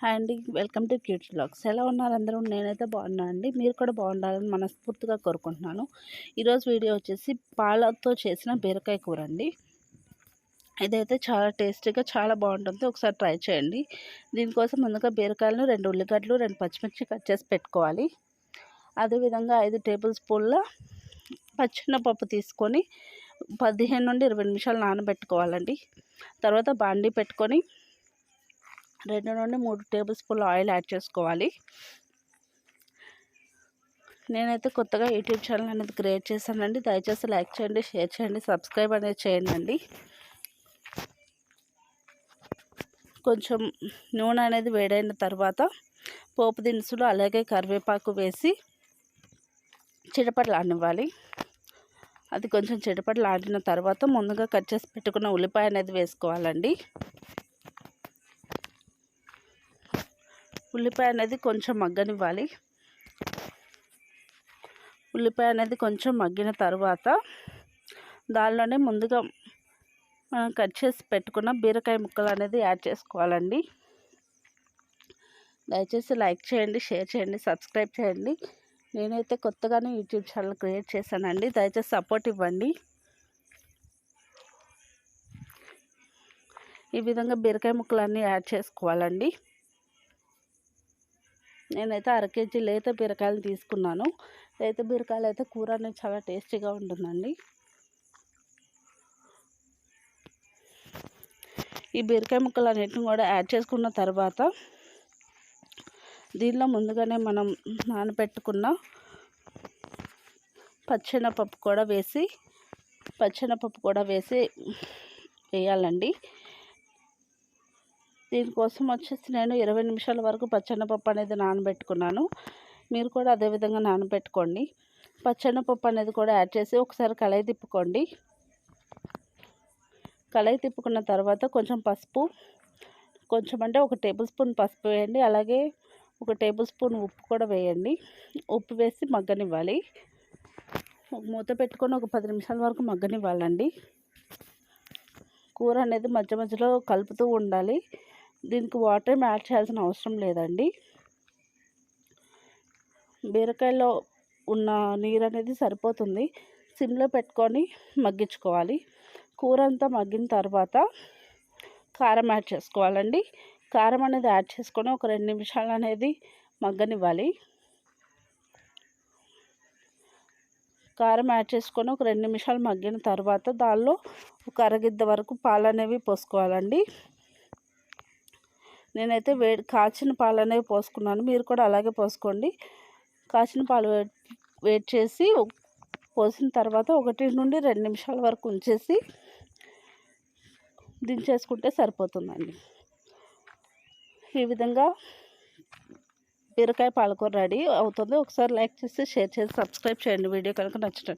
Hi అండి. Welcome to cute blogs. ఎలా ఉన్నారు అందరూ? నేనైతే బాగున్నాను అండి. మీరు కూడా బాగుండాలని మనస్ఫూర్తిగా కోరుకుంటున్నాను. ఈరోజు వీడియో వచ్చేసి పాలతో చేసిన బీరకాయ కూర అండి. ఇదైతే చాలా టేస్టీగా చాలా బాగుంటుంది. ఒకసారి ట్రై చేయండి. దీనికోసం ముందుగా బీరకాయలను రెండు ఉల్లిగడ్డలు రెండు పచ్చిమిర్చి కట్ చేసి పెట్టుకోవాలి. అదేవిధంగా ఐదు టేబుల్ స్పూన్ల పచ్చెనపప్పు తీసుకొని పదిహేను నుండి ఇరవై నిమిషాలు నానబెట్టుకోవాలండి. తర్వాత బాండీ పెట్టుకొని రెండు నుండి మూడు టేబుల్ స్పూన్ల ఆయిల్ యాడ్ చేసుకోవాలి. నేనైతే కొత్తగా యూట్యూబ్ ఛానల్ అనేది క్రియేట్ చేశానండి. దయచేసి లైక్ చేయండి షేర్ చేయండి సబ్స్క్రైబ్ అనేది చేయండి కొంచెం నూనె అనేది వేడైన తర్వాత పోపు దినుసులు అలాగే కరివేపాకు వేసి చిటపట్లాడనివ్వాలి. అది కొంచెం చిటపట్లాడిన తర్వాత ముందుగా కట్ చేసి పెట్టుకున్న ఉల్లిపాయ అనేది వేసుకోవాలండి. ఉల్లిపాయ అనేది కొంచెం మగ్గనివ్వాలి. ఉల్లిపాయ అనేది కొంచెం మగ్గిన తర్వాత దానిలోనే ముందుగా మనం కట్ చేసి పెట్టుకున్న బీరకాయ ముక్కలు అనేది యాడ్ చేసుకోవాలండి. దయచేసి లైక్ చేయండి షేర్ చేయండి సబ్స్క్రైబ్ చేయండి. నేనైతే కొత్తగానే యూట్యూబ్ ఛానల్ క్రియేట్ చేశానండి. దయచేసి సపోర్ట్ ఇవ్వండి. ఈ విధంగా బీరకాయ ముక్కలన్నీ యాడ్ చేసుకోవాలండి. నేనైతే అర కేజీ లేత బీరకాయలు తీసుకున్నాను. లేత బీరకాయలు అయితే కూర అనేది చాలా టేస్టీగా ఉంటుందండి. ఈ బీరకాయ ముక్కలు అన్నిటిని కూడా యాడ్ చేసుకున్న తర్వాత దీనిలో ముందుగానే మనం నానబెట్టుకున్న పచ్చెనపప్పు కూడా వేసి పచ్చెనపప్పు కూడా వేసి వేయాలండి. దీనికోసం వచ్చేసి నేను ఇరవై నిమిషాల వరకు పచ్చెనపప్పు అనేది నానబెట్టుకున్నాను. మీరు కూడా అదేవిధంగా నానబెట్టుకోండి. పచ్చెనపప్పు అనేది కూడా యాడ్ చేసి ఒకసారి కళాయి తిప్పుకోండి. కళాయి తిప్పుకున్న తర్వాత కొంచెం పసుపు కొంచెం అంటే ఒక టేబుల్ స్పూన్ పసుపు వేయండి. అలాగే ఒక టేబుల్ స్పూన్ ఉప్పు కూడా వేయండి. ఉప్పు వేసి మగ్గనివ్వాలి. మూత పెట్టుకొని ఒక పది నిమిషాల వరకు మగ్గనివ్వాలండి. కూర అనేది మధ్య మధ్యలో కలుపుతూ ఉండాలి. దీనికి వాటర్ ఏం యాడ్ చేయాల్సిన అవసరం లేదండి. బీరకాయలో ఉన్న నీరు అనేది సరిపోతుంది. సిమ్లో పెట్టుకొని మగ్గించుకోవాలి. కూర అంతా మగ్గిన తర్వాత కారం యాడ్ చేసుకోవాలండి. కారం అనేది యాడ్ చేసుకొని ఒక రెండు నిమిషాలు అనేది మగ్గనివ్వాలి. కారం యాడ్ చేసుకొని ఒక రెండు నిమిషాలు మగ్గిన తర్వాత దానిలో ఒక అరగిద్ద వరకు పాలు అనేవి పోసుకోవాలండి. నేనైతే వేడి కాచిన పాలు అనేవి పోసుకున్నాను. మీరు కూడా అలాగే పోసుకోండి. కాచిన పాలు వేడి చేసి పోసిన తర్వాత ఒకటి నుండి రెండు నిమిషాల వరకు ఉంచేసి దించేసుకుంటే సరిపోతుందండి. ఈ విధంగా బీరకాయ పాలకూర రెడీ అవుతుంది. ఒకసారి లైక్ చేసి షేర్ చేసి సబ్స్క్రైబ్ చేయండి. వీడియో కనుక నచ్చినట్టు